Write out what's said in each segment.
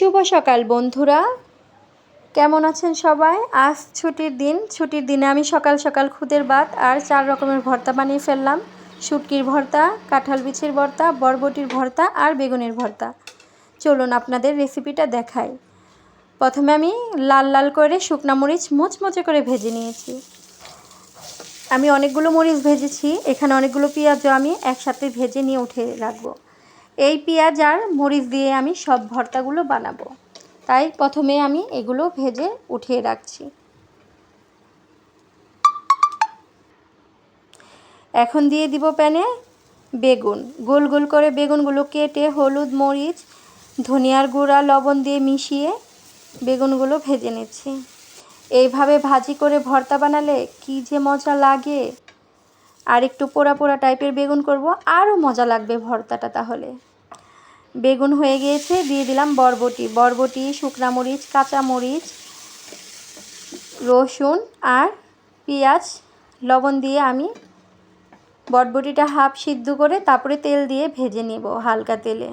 শুভ সকাল, বন্ধুরা। কেমন আছেন সবাই? আজ ছুটির দিন। ছুটির দিনে আমি সকাল সকাল খুদের ভাত আর চার রকমের ভর্তা বানিয়ে ফেললাম। শুটকির ভর্তা, কাঁঠাল বিছির ভর্তা, বরবটির ভর্তা আর বেগুনের ভর্তা। চলুন আপনাদের রেসিপিটা দেখাই। প্রথমে আমি লাল লাল করে শুকনা মরিচ মুচমুচে করে ভেজে নিয়েছি। আমি অনেকগুলো মরিচ ভেজেছি। এখানে অনেকগুলো পেঁয়াজও আমি একসাথে ভেজে নিয়ে উঠে রাখব। এই পেঁয়াজ আর মরিচ দিয়ে আমি সব ভর্তাগুলো বানাবো। তাই প্রথমে আমি এগুলো ভেজে উঠিয়ে রাখছি। এখন দিয়ে দিব প্যানে বেগুন। গোল গোল করে বেগুনগুলো কেটে হলুদ, মরিচ, ধনিয়ার গুঁড়া, লবণ দিয়ে মিশিয়ে বেগুনগুলো ভেজে নিচ্ছি। এইভাবে ভাজি করে ভর্তা বানালে কি যে মজা লাগে। আর একটু পোড়া পোড়া টাইপের বেগুন করব। আরও মজা লাগবে ভর্তাটা তাহলে। বেগুন হয়ে গিয়েছে, দিয়ে দিলাম বরবটি। বরবটি, শুকনা মরিচ, কাঁচা মরিচ, রসুন আর পেঁয়াজ, লবণ দিয়ে আমি বরবটিটা হাফ সিদ্ধ করে তারপরে তেল দিয়ে ভেজে নেব হালকা তেলে।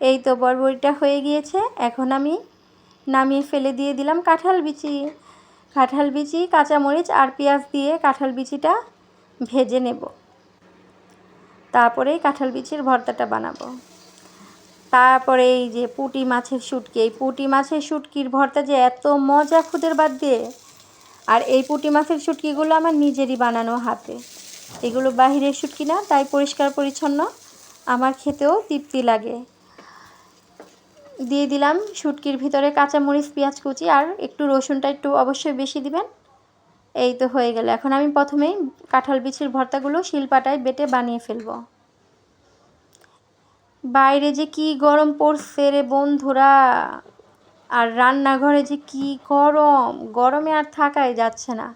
এই তো বরবটিটা হয়ে গিয়েছে। এখন আমি নামিয়ে ফেলে দিয়ে দিলাম কাঁঠাল বিচি। কাঁঠাল বিচি, কাঁচামরিচ আর পেঁয়াজ দিয়ে কাঁঠাল বিচিটা ভেজে নেব। তারপরেই কাঁঠাল বিচির ভর্তাটা বানাবো। তারপরে এই যে পুটি মাছের শুটকি, এই পুটি মাছের শুটকির ভর্তা যে এত মজা খুদের বাদ দিয়ে, আর এই পুটি মাছের শুটকিগুলো আমার নিজেরই বানানো হাতে। এগুলো বাহিরের শুটকি না, তাই পরিষ্কার পরিচ্ছন্ন, আমার খেতেও তৃপ্তি লাগে। দিয়ে দিলাম শুটকির ভিতরে কাঁচামরিচ, পেঁয়াজ কুচি আর একটু রসুনটা একটু অবশ্যই বেশি দিবেন। এই তো হয়ে গেল। এখন আমি প্রথমেই কাঁঠাল বিচির ভর্তাগুলো শিলপাটায় বেটে বানিয়ে ফেলব। বাইরে যে কি গরম পড়ছে রে বন্ধুরা, আর রান্নাঘরে যে কি গরম, গরমে আর থাকাই যাচ্ছে না।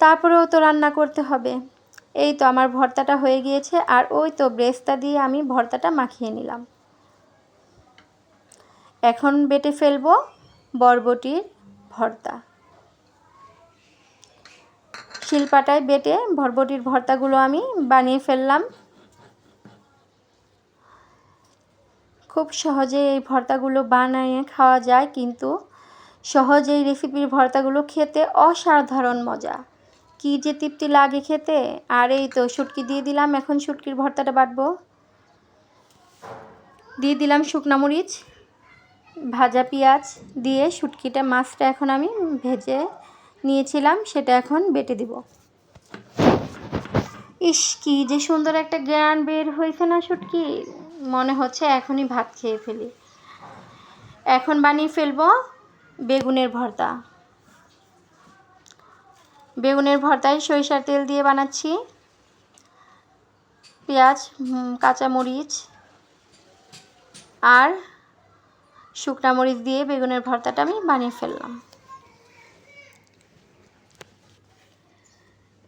তারপরেও তো রান্না করতে হবে। এই তো আমার ভর্তাটা হয়ে গিয়েছে আর ওই তো ব্রেস্তা দিয়ে আমি ভর্তাটা মাখিয়ে নিলাম। এখন বেটে ফেলব বরবটির ভর্তা। শিলপাটায় বেটে বরবটির ভর্তাগুলো আমি বানিয়ে ফেললাম। খুব সহজে এই ভর্তাগুলো বানিয়ে খাওয়া যায়, কিন্তু সহজে এই রেসিপির ভর্তাগুলো খেতে অসাধারণ মজা। কি যে তৃপ্তি লাগে খেতে। আর এই তো শুটকি দিয়ে দিলাম, এখন শুটকির ভর্তাটা বাটবো। দিয়ে দিলাম শুকনা মরিচ। ভাজা পেঁয়াজ দিয়ে শুটকিটা মাছটা এখন আমি ভেজে নিয়েছিলাম, সেটা এখন বেটে দিব। ইস, কি যে সুন্দর একটা জ্ঞান বের হয়েছে না শুটকি? মনে হচ্ছে এখনই ভাত খেয়ে ফেলি। এখন বানিয়ে ফেলব বেগুনের ভর্তা। বেগুনের ভর্তায় সরিষার তেল দিয়ে বানাচ্ছি। পেঁয়াজ কাঁচামরিচ আর শুকনা মরিচ দিয়ে বেগুনের ভর্তাটা আমি বানিয়ে ফেললাম।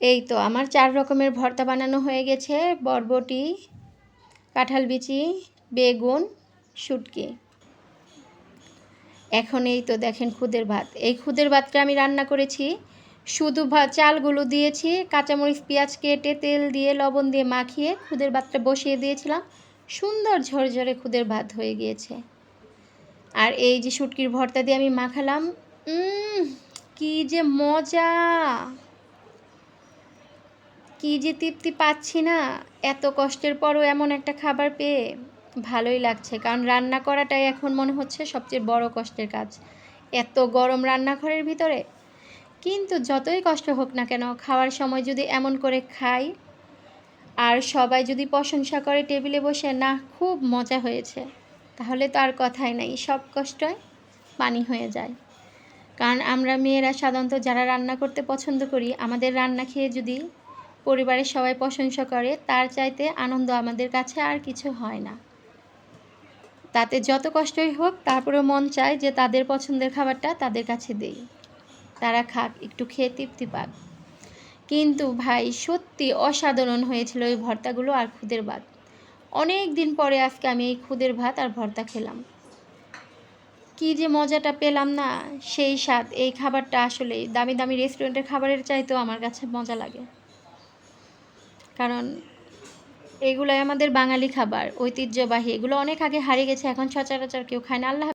এই তো আমার চার রকমের ভর্তা বানানো হয়ে গেছে। বরবটি, কাঁঠাল বিচি, বেগুন, শুটকি। এখন এই তো দেখেন খুদের ভাত। এই খুদের ভাতটা আমি রান্না করেছি। শুধু চালগুলো দিয়েছি, কাঁচামরিচ, পেঁয়াজ কেটে তেল দিয়ে, লবণ দিয়ে মাখিয়ে খুদের ভাতটা বসিয়ে দিয়েছিলাম। সুন্দর ঝরঝরে খুদের ভাত হয়ে গিয়েছে। আর এই যে শুটকির ভর্তা দিয়ে আমি মাখালাম কি যে মজা! কি যে তৃপ্তি পাচ্ছি না, এত কষ্টের পরও এমন একটা খাবার পেয়ে। ভালোই লাগছে, কারণ রান্না করাটাই এখন মনে হচ্ছে সবচেয়ে বড় কষ্টের কাজ। এত গরম রান্নাঘরের ভিতরে। কিন্তু যতই কষ্ট হোক না কেন, খাওয়ার সময় যদি এমন করে খাই, আর সবাই যদি প্রশংসা করে টেবিলে বসে, না, খুব মজা হয়েছে। তাহলে তো আর কথাই নাই, সব কষ্টই পানি হয়ে যায়। কারণ আমরা মেয়েরা সাধারণত যারা রান্না করতে পছন্দ করি, আমাদের রান্না খেয়ে যদি পরিবারের সবাই প্রশংসা করে, তার চাইতে আনন্দ আমাদের কাছে আর কিছু হয় না। তাতে যত কষ্টই হোক, তারপরেও মন চায় যে তাদের পছন্দের খাবারটা তাদের কাছে দেই। তারা খাক, একটু খেয়ে তৃপ্তি পাক। কিন্তু ভাই, সত্যি অসাধারণ হয়েছিল ওই ভর্তাগুলো আর খুদের ভাত অনেক দিন পরে আজকে আমি এই খুদের ভাত আর ভর্তা খেলাম। কি যে মজাটা পেলাম না, সেই স্বাদ, এই খাবারটা আসলে দামি দামি রেস্টুরেন্টের খাবারের চাইতেও আমার কাছে মজা লাগে। কারণ এগুলাই আমাদের বাঙালি খাবার, ঐতিহ্যবাহী, এগুলো অনেক আগে হারিয়ে গেছে, এখন সচরাচর কেউ খায় না। আল্লাহ